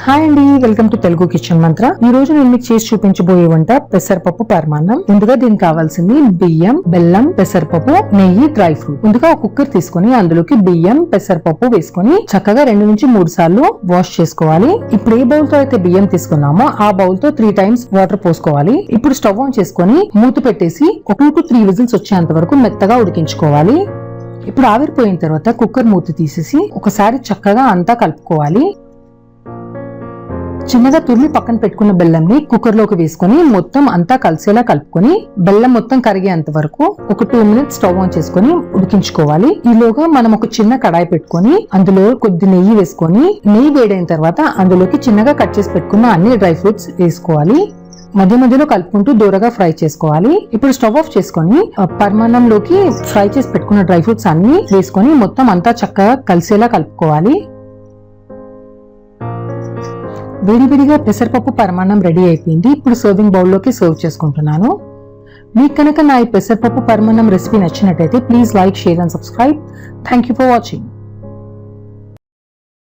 Hi అండి welcome to Telugu kitchen మంత్ర. ఈ రోజు నేను మీకు చేసి చూపించబోయే వంట పెసరపప్పు పరమాన్నం. ముందుగా దీనికి కావాల్సింది బియ్యం బెల్లం పెసరపప్పు నెయ్యి డ్రై ఫ్రూట్. ముందుగా ఒక కుక్కర్ తీసుకొని అందులోకి బియ్యం పెసరపప్పు వేసుకొని చక్కగా రెండు నుంచి మూడు సార్లు వాష్ చేసుకోవాలి. ఇప్పుడు ఏ బౌల్తో అయితే బియ్యం తీసుకున్నామో ఆ బౌల్తో త్రీ టైమ్స్ వాటర్ పోసుకోవాలి. ఇప్పుడు స్టవ్ ఆన్ చేసుకొని మూత పెట్టేసి ఒక టూ టు త్రీ విజిల్స్ వచ్చేంత వరకు మెత్తగా ఉడికించుకోవాలి. ఇప్పుడు ఆవిరిపోయిన తర్వాత కుక్కర్ మూత తీసేసి ఒకసారి చక్కగా అంతా కలుపుకోవాలి. చిన్నగా తురిమి పక్కన పెట్టుకున్న బెల్లంని కుక్కర్లోకి వేసుకొని మొత్తం అంతా కలిసేలా కలుపుకొని బెల్లం మొత్తం కరిగేంత వరకు ఒక టూ మినిట్స్ స్టవ్ ఆన్ చేసుకొని ఉడికించుకోవాలి. ఈలోగా మనం ఒక చిన్న కడాయి పెట్టుకొని అందులో కొద్ది నెయ్యి వేసుకొని నెయ్యి వేడైన తర్వాత అందులోకి చిన్నగా కట్ చేసి పెట్టుకున్న అన్ని డ్రై ఫ్రూట్స్ వేసుకోవాలి. మధ్య మధ్యలో కలుపుకుంటూ దూరగా ఫ్రై చేసుకోవాలి. ఇప్పుడు స్టవ్ ఆఫ్ చేసుకొని ఆ, ఫ్రై చేసి పెట్టుకున్న డ్రై ఫ్రూట్స్ అన్ని వేసుకొని మొత్తం అంతా చక్కగా కలిసేలా కలుపుకోవాలి. విడివిడిగా పెసరపప్పు పరమాన్నం రెడీ అయిపోయింది. ఇప్పుడు సర్వింగ్ బౌల్లోకి సర్వ్ చేసుకుంటున్నాను. మీకు కనుక నా ఈ పెసరపప్పు పరమాన్నం రెసిపీ నచ్చినట్టయితే please like share and subscribe thank you for watching